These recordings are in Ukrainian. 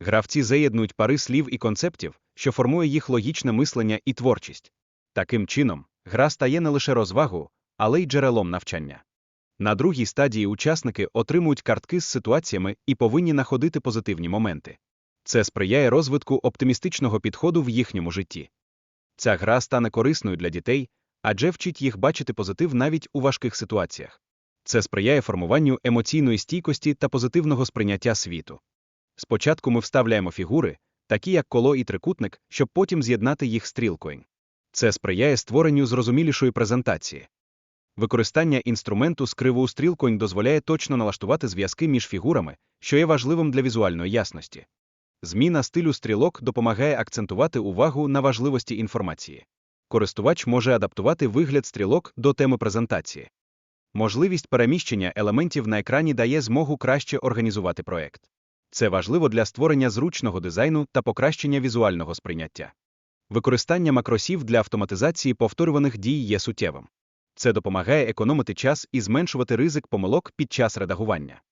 Гравці заєднують пари слів і концептів, що формує їх логічне мислення і творчість. Таким чином, гра стає не лише розвагою, але й джерелом навчання. На другій стадії учасники отримують картки з ситуаціями і повинні находити позитивні моменти. Це сприяє розвитку оптимістичного підходу в їхньому житті. Ця гра стане корисною для дітей, адже вчить їх бачити позитив навіть у важких ситуаціях. Це сприяє формуванню емоційної стійкості та позитивного сприйняття світу. Спочатку ми вставляємо фігури, такі як коло і трикутник, щоб потім з'єднати їх стрілкою. Це сприяє створенню зрозумілішої презентації. Використання інструменту з кривою стрілкою дозволяє точно налаштувати зв'язки між фігурами, що є важливим для візуальної ясності. Зміна стилю стрілок допомагає акцентувати увагу на важливості інформації. Користувач може адаптувати вигляд стрілок до теми презентації. Можливість переміщення елементів на екрані дає змогу краще організувати проект. Це важливо для створення зручного дизайну та покращення візуального сприйняття. Використання макросів для автоматизації повторюваних дій є суттєвим. Це допомагає економити час і зменшувати ризик помилок під час редагування.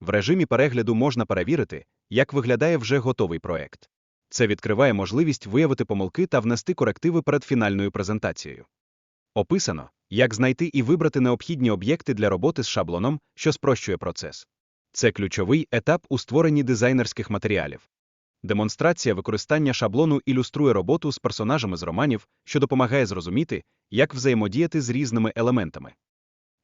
В режимі перегляду можна перевірити, як виглядає вже готовий проект. Це відкриває можливість виявити помилки та внести корективи перед фінальною презентацією. Описано, як знайти і вибрати необхідні об'єкти для роботи з шаблоном, що спрощує процес. Це ключовий етап у створенні дизайнерських матеріалів. Демонстрація використання шаблону ілюструє роботу з персонажами з романів, що допомагає зрозуміти, як взаємодіяти з різними елементами.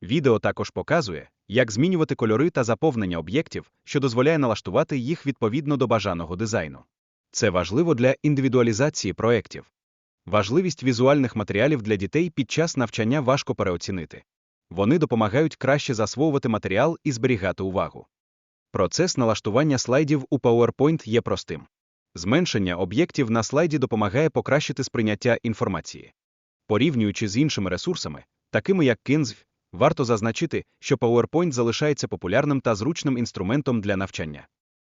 Відео також показує, як змінювати кольори та заповнення об'єктів, що дозволяє налаштувати їх відповідно до бажаного дизайну. Це важливо для індивідуалізації проєктів. Важливість візуальних матеріалів для дітей під час навчання важко переоцінити. Вони допомагають краще засвоювати матеріал і зберігати увагу. Процес налаштування слайдів у PowerPoint є простим. Зменшення об'єктів на слайді допомагає покращити сприйняття інформації. Порівнюючи з іншими ресурсами, такими як Kinzv, варто зазначити, що PowerPoint залишається популярним та зручним інструментом для навчання.